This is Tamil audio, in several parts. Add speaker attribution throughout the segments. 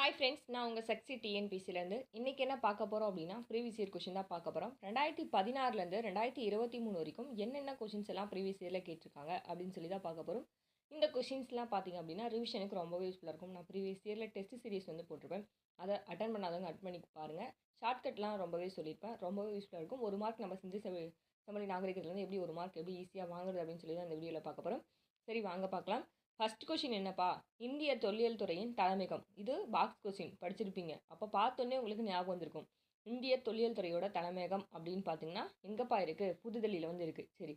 Speaker 1: ஹாய் ஃப்ரெண்ட்ஸ் நான் உங்கள் சக்சி டிஎன்பிசிலேருந்து இன்றைக்கி என்ன பார்க்க போகிறோம் அப்படின்னா ப்ரீவியஸ் இயர் கொஷின் தான் பார்க்க போகிறோம் ரெண்டாயிரத்தி பதினாறுலேருந்து ரெண்டாயிரத்தி இருபத்தி மூணு வரைக்கும் என்னென்ன கொஷின்ஸ் எல்லாம் ப்ரீவியஸ் இயரில் கேட்டிருக்காங்க அப்படின்னு சொல்லி தான் பார்க்க போகிறோம் இந்த கொஷின்ஸ்லாம் பார்த்திங்க அப்படின்னா ரிவிஷனுக்கு ரொம்பவே யூஸ்ஃபுல்லாக இருக்கும். நான் ப்ரீவியஸ் இயரில் டெஸ்ட் சீரிஸ் வந்து போட்டிருப்பேன். அதை அட்டன் பண்ணாதவங்க அட் பண்ணி பாருங்கள் ஷார்ட்கட்லாம் ரொம்பவே சொல்லியிருப்பேன். ரொம்பவே யூஸ்ஃபுல்லாக இருக்கும். ஒரு மார்க் நம்ம செஞ்சு செவி செம்மொழி நாகரிகத்துலேருந்து எப்படி ஒரு மார்க் எப்படி ஈஸியாக வாங்குறது அப்படின்னு சொல்லி தான் இந்த வீடியோவில் பார்க்க போகிறோம் சரி வாங்க பார்க்கலாம். ஃபர்ஸ்ட் கொஷின் என்னப்பா? இந்திய தொல்லியல் துறையின் தலைமையகம். இது பாக்ஸ் கொஷின் படிச்சிருப்பீங்க. அப்போ பார்த்தோன்னே உங்களுக்கு ஞாபகம் வந்திருக்கும். இந்திய தொல்லியல் துறையோட தலைமையகம் அப்படின்னு பார்த்தீங்கன்னா எங்கப்பா இருக்குது புதுதில்லியில் வந்து இருக்குது சரி.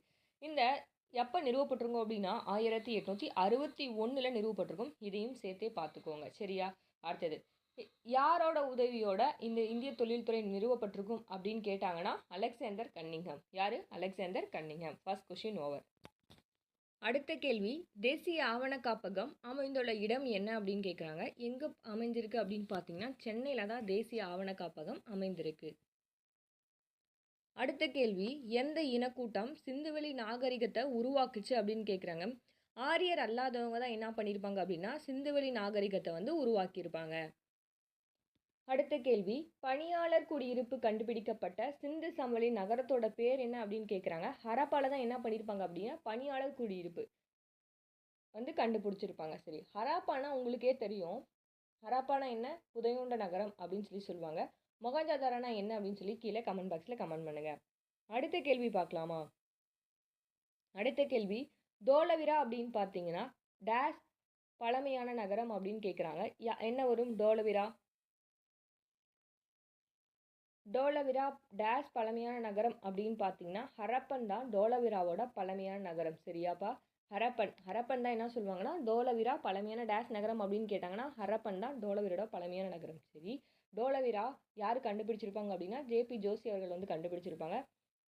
Speaker 1: இந்த எப்போ நிறுவப்பட்டிருக்கோம் அப்படின்னா ஆயிரத்தி எட்நூற்றி அறுபத்தி ஒன்றில் நிறுவப்பட்டிருக்கும். இதையும் சேர்த்தே பார்த்துக்கோங்க. சரியா? அடுத்தது. யாரோட உதவியோட இந்த இந்திய தொழில்துறை நிறுவப்பட்டிருக்கும் அப்படின்னு கேட்டாங்கன்னா அலெக்சாண்டர் கன்னிங்ஹம். யார்? Alexander Cunningham. First question over அடுத்த கேள்வி தேசிய ஆவண காப்பகம் அமைந்துள்ள இடம் என்ன அப்படின்னு கேட்குறாங்க எங்கே அமைஞ்சிருக்கு அப்படின்னு பார்த்தீங்கன்னா சென்னையில் தான் தேசிய ஆவண காப்பகம் அமைந்திருக்கு. அடுத்த கேள்வி எந்த இனக்கூட்டம் சிந்துவெளி நாகரிகத்தை உருவாக்குச்சு அப்படின்னு கேட்குறாங்க ஆரியர் அல்லாதவங்க தான் என்ன பண்ணியிருப்பாங்க அப்படின்னா சிந்துவெளி நாகரிகத்தை வந்து உருவாக்கியிருப்பாங்க. அடுத்த கேள்வி பணியாளர் குடியிருப்பு கண்டுபிடிக்கப்பட்ட சிந்து சமவெளி நகரத்தோட பேர் என்ன அப்படின்னு கேட்குறாங்க ஹரப்பால தான் என்ன பண்ணியிருப்பாங்க அப்படின்னா பணியாளர் குடியிருப்பு வந்து கண்டுபிடிச்சிருப்பாங்க. சரி ஹராப்பானா உங்களுக்கே தெரியும். ஹராப்பானா என்ன? புதையுண்ட நகரம் அப்படின்னு சொல்லி சொல்லுவாங்க. மொகஞ்சாதாரானா என்ன அப்படின்னு சொல்லி கீழே கமெண்ட் பாக்ஸில் கமெண்ட் பண்ணுங்க. அடுத்த கேள்வி பார்க்கலாமா? அடுத்த கேள்வி தோலவிரா அப்படின்னு பார்த்தீங்கன்னா டேஷ் பழமையான நகரம் அப்படின்னு கேட்குறாங்க என்ன வரும்? டோலவிரா டோலவிரா டேஷ் பழமையான நகரம் அப்படின்னு பார்த்தீங்கன்னா ஹரப்பன் தான் டோலவிராவோட பழமையான நகரம். சரியாப்பா? ஹரப்பன். ஹரப்பன் தான் என்ன சொல்லுவாங்கன்னா டோலவிரா பழமையான டேஷ் நகரம் அப்படின்னு கேட்டாங்கன்னா ஹரப்பன் தான் டோலவிரோட பழமையான நகரம். சரி டோலவிரா யார் கண்டுபிடிச்சிருப்பாங்க அப்படின்னா ஜேபி ஜோசி அவர்கள் வந்து கண்டுபிடிச்சிருப்பாங்க.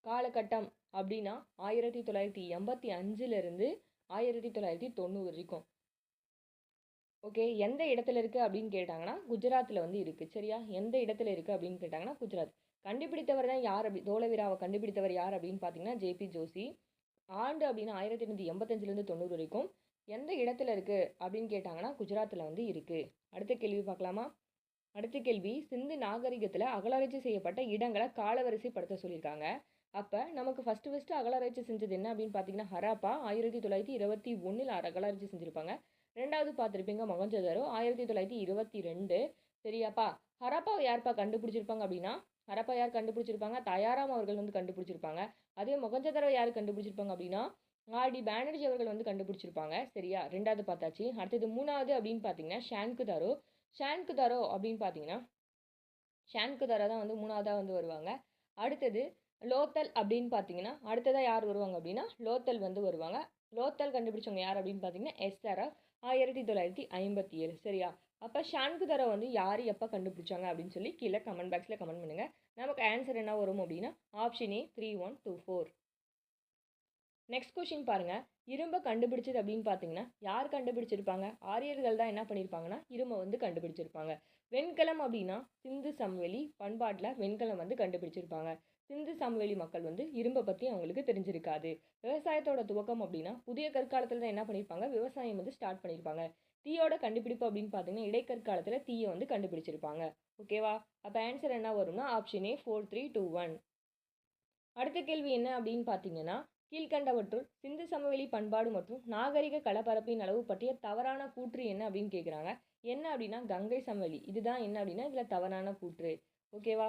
Speaker 1: காலகட்டம் அப்படின்னா ஆயிரத்தி தொள்ளாயிரத்தி எண்பத்தி அஞ்சுலேருந்து ஆயிரத்தி தொள்ளாயிரத்தி தொண்ணூறு வரைக்கும். ஓகே எந்த இடத்துல இருக்குது அப்படின்னு கேட்டாங்கன்னா குஜராத்தில் வந்து இருக்குது சரியா? எந்த இடத்துல இருக்குது அப்படின்னு கேட்டாங்கன்னா குஜராத். கண்டுபிடித்தவர் தான் யார் அப்படி தோலவிராவை கண்டுபிடித்தவர் யார் அப்படின்னு பார்த்தீங்கன்னா ஜேபி ஜோசி ஆண்டு அப்படின்னா ஆயிரத்தி எண்ணூற்றி எண்பத்தஞ்சிலேருந்து தொண்ணூறு வரைக்கும் எந்த இடத்துல இருக்குது அப்படின்னு கேட்டாங்கன்னா குஜராத்தில் வந்து இருக்குது அடுத்த கேள்வி பார்க்கலாமா? அடுத்த கேள்வி சிந்து நாகரிகத்தில் அகலாராய்ச்சி செய்யப்பட்ட இடங்களை காலவரிசைப்படுத்த சொல்லியிருக்காங்க. அப்போ நமக்கு ஃபஸ்ட்டு ஃபஸ்ட்டு அகலாராய்ச்சி செஞ்சது என்ன அப்படின்னு பார்த்தீங்கன்னா ஹராப்பா ஆயிரத்தி தொள்ளாயிரத்தி இருபத்தி ஒன்றில் அகலாராய்ச்சி செஞ்சுருப்பாங்க. ரெண்டாவது பார்த்துருப்பீங்க மொகஞ்சதாரோ ஆயிரத்தி தொள்ளாயிரத்தி இருபத்தி ரெண்டு சரியாப்பா? ஹரப்பாவை யார்ப்பா கண்டுபிடிச்சிருப்பாங்க அப்படின்னா ஹரப்பா யார் கண்டுபிடிச்சிருப்பாங்க? தயாராம் அவர்கள் வந்து கண்டுபிடிச்சிருப்பாங்க. அதே மொகஞ்சதாரோ யார் கண்டுபிடிச்சிருப்பாங்க அப்படின்னா ஆர்டி பேனர்ஜி அவர்கள் வந்து கண்டுபிடிச்சிருப்பாங்க. சரியா? ரெண்டாவது பார்த்தாச்சு. அடுத்தது மூணாவது அப்படின்னு பார்த்தீங்கன்னா ஷான்குதாரோ. ஷான்குதாரோ அப்படின்னு பார்த்தீங்கன்னா ஷான்குதாரோ தான் வந்து மூணாவதாக வந்து வருவாங்க. அடுத்தது லோத்தல் அப்படின்னு பார்த்தீங்கன்னா அடுத்ததாக யார் வருவாங்க அப்படின்னா லோத்தல் வந்து வருவாங்க. லோத்தல் கண்டுபிடிச்சவங்க யார் அப்படின்னு பார்த்தீங்கன்னா எஸ்ஆர்எஃப் ஆயிரத்தி தொள்ளாயிரத்தி ஐம்பத்தி ஏழு. சரியா? அப்போ ஷான்குதரை வந்து யார் எப்போ கண்டுபிடிச்சாங்க அப்படின்னு சொல்லி கீழே கமெண்ட் பாக்ஸில் கமெண்ட் பண்ணுங்கள் நமக்கு ஆன்சர் என்ன வரும் அப்படின்னா option A three one two four next question பாருங்கள் இரும்பை கண்டுபிடிச்சது அப்படின்னு பார்த்தீங்கன்னா யார் கண்டுபிடிச்சிருப்பாங்க? ஆரியர்கள் தான் என்ன பண்ணியிருப்பாங்கன்னா இரும்பை வந்து கண்டுபிடிச்சிருப்பாங்க. வெண்கலம் அப்படின்னா சிந்து சம்வெளி பண்பாட்டில் வெண்கலம் வந்து கண்டுபிடிச்சிருப்பாங்க. சிந்து சமவெளி மக்கள் வந்து இரும்பை பற்றி அவங்களுக்கு தெரிஞ்சிருக்காது. விவசாயத்தோட துவக்கம் அப்படின்னா புதிய கற்காலத்தில் தான் என்ன பண்ணியிருப்பாங்க விவசாயம் வந்து ஸ்டார்ட் பண்ணியிருப்பாங்க தீயோட கண்டுபிடிப்பு அப்படின்னு பார்த்தீங்கன்னா இடைக்கற்காலத்தில் தீயை வந்து கண்டுபிடிச்சிருப்பாங்க. ஓகேவா அப்போ ஆன்சர் என்ன வரும்னா option A four three two one அடுத்த கேள்வி என்ன அப்படின்னு பார்த்தீங்கன்னா கீழ்கண்டவற்றுள் சிந்து சமவெளி பண்பாடு மற்றும் நாகரிக கலப்பரப்பின் அளவு பற்றிய தவறான கூற்று என்ன அப்படின்னு கேட்குறாங்க என்ன அப்படின்னா கங்கை சமவெளி இதுதான் என்ன அப்படின்னா இதில் தவறான கூற்று. ஓகேவா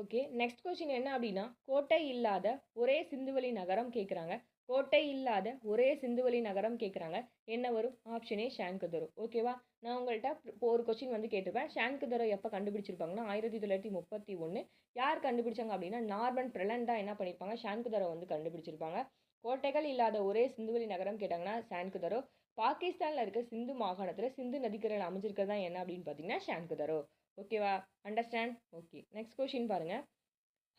Speaker 1: ஓகே நெக்ஸ்ட் கொஸ்டின் என்ன அப்படின்னா கோட்டை இல்லாத ஒரே சிந்துவெளி நகரம் கேட்குறாங்க கோட்டை இல்லாத ஒரே சிந்துவெளி நகரம் கேட்குறாங்க என்ன வரும்? ஆப்ஷனே ஷான்குதரோ ஓகேவா நான் உங்கள்கிட்ட ஒரு கொஸ்டின் வந்து கேட்டிருப்பேன். ஷான்குதரோ எப்போ கண்டுபிடிச்சிருப்பாங்கன்னா ஆயிரத்தி தொள்ளாயிரத்தி முப்பத்தி ஒன்று யார் கண்டுபிடிச்சாங்க அப்படின்னா நார்மன் பிரலண்டா என்ன பண்ணியிருப்பாங்க ஷான்குதரோ வந்து கண்டுபிடிச்சிருப்பாங்க. கோட்டைகள் இல்லாத ஒரே சிந்துவெளி நகரம் கேட்டாங்கன்னா ஷான்குதரோ பாகிஸ்தானில் இருக்க சிந்து மாகாணத்தில் சிந்து நதிக்கரையில் அமைஞ்சிருக்கிறது என்ன அப்படின்னு பார்த்தீங்கன்னா ஷான்குதரோ ஓகேவா அண்டர்ஸ்டாண்ட் ஓகே நெக்ஸ்ட் கொஷின் பாருங்கள்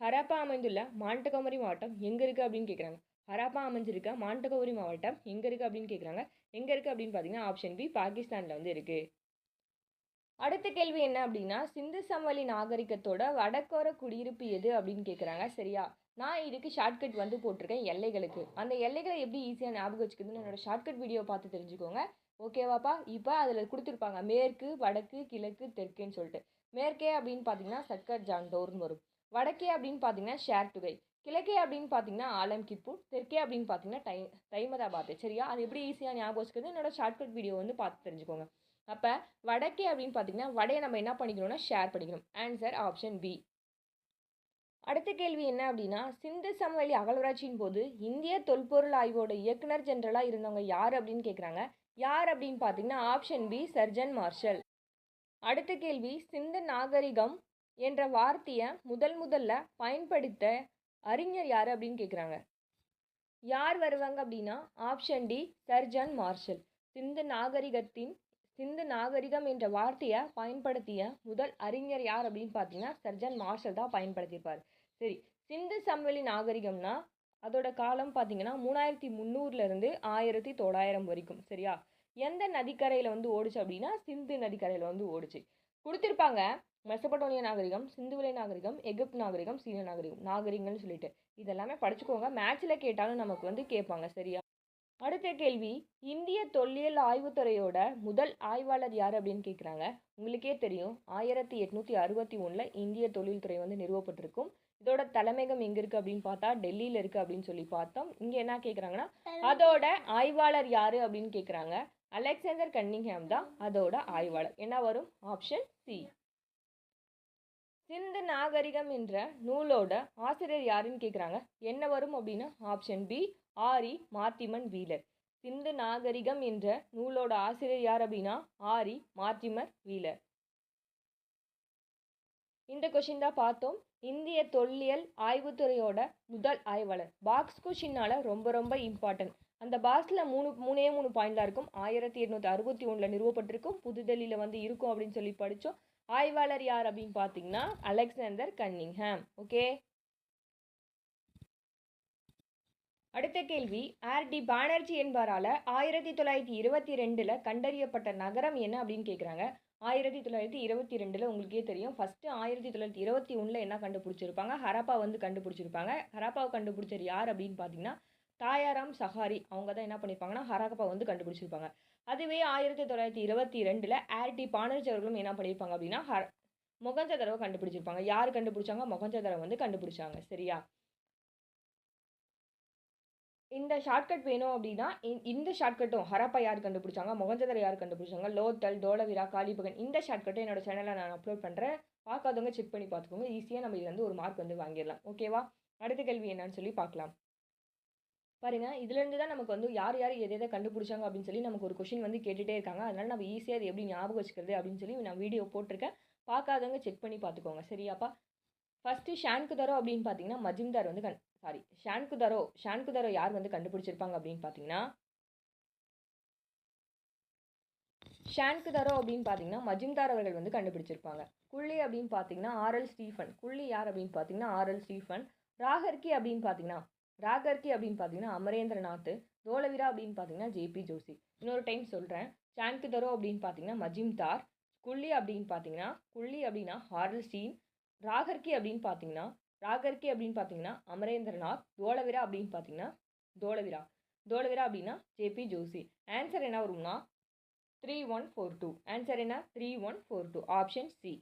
Speaker 1: ஹராப்பா அமைந்துள்ள மாண்டகமரி மாவட்டம் எங்கே இருக்குது அப்படின்னு கேட்குறாங்க ஹராப்பா அமைஞ்சிருக்க மாண்டகமரி மாவட்டம் எங்கே இருக்குது அப்படின்னு கேட்குறாங்க எங்கே இருக்குது அப்படின்னு பார்த்தீங்கன்னா ஆப்ஷன் பி பாகிஸ்தானில் வந்து இருக்குது அடுத்த கேள்வி என்ன அப்படின்னா சிந்து சமவெளி நாகரிகத்தோட வடக்கோர குடியிருப்பு எது அப்படின்னு கேட்குறாங்க சரியா? நான் இதுக்கு ஷார்ட்கட் வந்து போட்டிருக்கேன் எல்லைகளுக்கு. அந்த எல்லைகளை எப்படி ஈஸியாக ஞாபகம் வச்சுக்கிறதுன்னு என்னோடய ஷார்ட்கட் வீடியோ பார்த்து தெரிஞ்சுக்கோங்க. ஓகேவாப்பா இப்போ அதில் கொடுத்துருப்பாங்க. மேற்கு வடக்கு கிழக்கு தெற்குன்னு சொல்லிட்டு. மேற்கே அப்படின்னு பார்த்தீங்கன்னா சக்கர் ஜான்டோர்னு வரும். வடக்கே அப்படின்னு பார்த்தீங்கன்னா ஷேர் டுகை. கிழக்கே அப்படின்னு பார்த்தீங்கன்னா ஆலம் கிப்பூர். தெற்கே அப்படின்னு பார்த்தீங்கன்னா டை தைமதாபாத். சரியா? அது எப்படி ஈஸியாக ஞாபகம் வச்சுக்கிறது? என்னோட ஷார்ட்கட் வீடியோ வந்து பார்த்து தெரிஞ்சுக்கோங்க. அப்போ வடக்கே அப்படின்னு பார்த்தீங்கன்னா வடையை நம்ம என்ன பண்ணிக்கணும்னா ஷேர் பண்ணிக்கணும். ஆன்சர் ஆப்ஷன் பி அடுத்த கேள்வி என்ன அப்படின்னா சிந்து சமவெளி அகலராட்சியின் போது இந்திய தொல்பொருள் ஆய்வோட இயக்குனர் ஜெனரலாக இருந்தவங்க யார் அப்படின்னு கேட்குறாங்க யார் அப்படின்னு பார்த்தீங்கன்னா ஆப்ஷன் பி சர்ஜன் மார்ஷல் அடுத்த கேள்வி சிந்து நாகரிகம் என்ற வார்த்தையை முதல் முதல்ல பயன்படுத்த அறிஞர் யார் அப்படின்னு கேட்குறாங்க யார் வருவாங்க அப்படின்னா option D sir John Marshall Sindhu நாகரிகத்தின் சிந்து நாகரிகம் என்ற வார்த்தையை பயன்படுத்திய முதல் அறிஞர் யார் அப்படின்னு பார்த்தீங்கன்னா சர்ஜன் மார்ஷல் தான் பயன்படுத்தியிருப்பார். சரி சிந்து சமவெளி நாகரிகம்னா அதோட காலம் பார்த்தீங்கன்னா மூணாயிரத்தி முந்நூறுலேருந்து ஆயிரத்தி தொள்ளாயிரம் வரைக்கும் சரியா? எந்த நதிக்கரையில் வந்து ஓடுச்சு அப்படின்னா சிந்து நதிக்கரையில் வந்து ஓடுச்சு. கொடுத்துருப்பாங்க மெசபட்டோனிய நாகரிகம் சிந்துவிலை நாகரிகம் எகிப்த் நாகரிகம் சீன நாகரிகம் நாகரிகம்னு சொல்லிட்டு. இதெல்லாமே படிச்சுக்கோங்க. மேட்ச்சில் கேட்டாலும் நமக்கு வந்து கேட்பாங்க சரியா? அடுத்த கேள்வி இந்திய தொல்லியல் ஆய்வுத்துறையோட முதல் ஆய்வாளர் யார் அப்படின்னு கேட்குறாங்க உங்களுக்கே தெரியும். ஆயிரத்தி எட்நூற்றி அறுபத்தி ஒன்றில் இந்திய தொழில்துறை வந்து நிறுவப்பட்டிருக்கும். இதோட தலைமையகம் எங்கே இருக்குது அப்படின்னு பார்த்தா டெல்லியில் இருக்குது அப்படின்னு சொல்லி பார்த்தோம். இங்கே என்ன கேட்குறாங்கன்னா அதோட ஆய்வாளர் யார் அப்படின்னு கேட்குறாங்க அலெக்சாண்டர் கன்னிங்ஹாம் தான் அதோட ஆய்வாளர். என்ன வரும்? ஆப்ஷன் சி சிந்து நாகரிகம் என்ற நூலோட ஆசிரியர் யாருன்னு கேட்குறாங்க என்ன வரும் அப்படின்னா ஆப்ஷன் பி ஆரி மார்த்திமன் வீலர். சிந்து நாகரிகம் என்ற நூலோட ஆசிரியர் யார் அப்படின்னா ஆரி மார்த்திமர் வீலர். இந்த கொஷின் தான் பார்த்தோம். இந்திய தொல்லியல் ஆய்வுத்துறையோட முதல் ஆய்வாளர். பாக்ஸ் கொஷின்னால ரொம்ப ரொம்ப இம்பார்ட்டன்ட் அந்த பாக்ஸில் மூணு மூணே மூணு பாயிண்டாக இருக்கும். ஆயிரத்தி எட்நூற்றி அறுபத்தி ஒன்றில் நிறுவப்பட்டிருக்கும். புதுடெல்லியில் வந்து இருக்கும் அப்படின்னு சொல்லி படித்தோம் ஆய்வாளர் யார் அப்படின்னு பார்த்தீங்கன்னா அலெக்சாண்டர் கன்னிங்ஹாம். ஓகே? அடுத்த கேள்வி. ஆர். டி. பானர்ஜி என்பவரால் ஆயிரத்தி தொள்ளாயிரத்தி இருபத்தி ரெண்டில் கண்டறியப்பட்ட நகரம் என்ன அப்படின்னு கேட்குறாங்க ஆயிரத்தி தொள்ளாயிரத்தி இருபத்தி ரெண்டில் உங்களுக்கே தெரியும். ஃபஸ்ட்டு ஆயிரத்தி தொள்ளாயிரத்தி இருபத்தி ஒன்றில் என்ன கண்டுபிடிச்சிருப்பாங்க? ஹரப்பா வந்து கண்டுபிடிச்சிருப்பாங்க. ஹரப்பாவை கண்டுபிடிச்சது யார் அப்படின்னு பார்த்தீங்கன்னா தாயாராம் சஹாரி. அவங்க தான் என்ன பண்ணியிருப்பாங்கன்னா ஹராப்பா வந்து கண்டுபிடிச்சிருப்பாங்க. அதுவே ஆயிரத்தி தொள்ளாயிரத்தி இருபத்தி ரெண்டில் ஆர்டி பானர்ஜி அவர்களும் என்ன பண்ணியிருப்பாங்க அப்படின்னா ஹர மொகஞ்சதரவை கண்டுபிடிச்சிருப்பாங்க. யார் கண்டுபிடிச்சாங்க? மொகஞ்சதரவை வந்து கண்டுபிடிச்சாங்க. சரியா? இந்த ஷார்ட்கட் வேணும் அப்படின்னா இந்த ஷார்ட்கட்டும் ஹரப்பா யார் கண்டுபிடிச்சாங்க? மொகஞ்சதரை யார் கண்டுபிடிச்சாங்க? லோத்தல் டோலவிரா காளிபகன் இந்த ஷார்ட்கட்டும் என்னோட சேனலில் நான் அப்லோட் பண்ணுறேன் பார்க்காதவங்க செக் பண்ணி பார்த்துக்கோங்க. ஈஸியாக நம்ம இது வந்து ஒரு மார்க் வந்து வாங்கிடலாம். ஓகேவா அடுத்த கேள்வி என்னன்னு சொல்லி பார்க்கலாம். பாருங்கள் இதுலேருந்து தான் நமக்கு வந்து யார் யார் எதை எதை கண்டுபிடிச்சாங்க அப்படின்னு சொல்லி நமக்கு ஒரு கொஷின் வந்து கேட்டுகிட்டே இருக்காங்க. அதனால் நம்ம ஈஸியாக அது எப்படி ஞாபகம் வச்சுக்கிறது அப்படின்னு சொல்லி நான் வீடியோ போட்டிருக்கேன். பார்க்காதவங்க செக் பண்ணி பார்த்துக்கோங்க. சரியாப்பா? ஃபஸ்ட்டு ஷான்குதரோ அப்படின்னு பார்த்தீங்கன்னா மஜிம்தார் வந்து கண் சாரி ஷான்குதரோ ஷான்குதரோ யார் வந்து கண்டுபிடிச்சிருப்பாங்க அப்படின்னு பார்த்தீங்கன்னா ஷான்குதரோ அப்படின்னு பார்த்தீங்கன்னா மஜிம்தார் அவர்கள் வந்து கண்டுபிடிச்சிருப்பாங்க குள்ளி அப்படின்னு பார்த்தீங்கன்னா ஆர்எல் ஸ்டீஃபன் குள்ளி யார் அப்படின்னு பார்த்தீங்கன்னா ஆர்எல் ஸ்டீஃபன் ராகர்கி அப்படின்னு பார்த்தீங்கன்னா ராகர்கி அப்படின்னு பார்த்தீங்கன்னா அமரேந்திரநாத் தோலவிரா அப்படின்னு பார்த்தீங்கன்னா ஜேபி ஜோஷி இன்னொரு டைம் சொல்கிறேன் சான்குதரோ அப்படின்னு பார்த்தீங்கன்னா மஜிம்தார் குள்ளி அப்படின்னு பார்த்தீங்கன்னா குள்ளி அப்படின்னா ஹார்ல் ஸ்டீன் ராகர்கி அப்படின்னு பார்த்தீங்கன்னா ராகர்கி அப்படின்னு பார்த்தீங்கன்னா அமரேந்திரநாத் தோலவிரா அப்படின்னு பார்த்தீங்கன்னா தோலவிரா தோலவிரா அப்படின்னா ஜேபி ஜோஷி. ஆன்சர் என்ன வரும்னா three one four two answer என்ன? Three one four two option C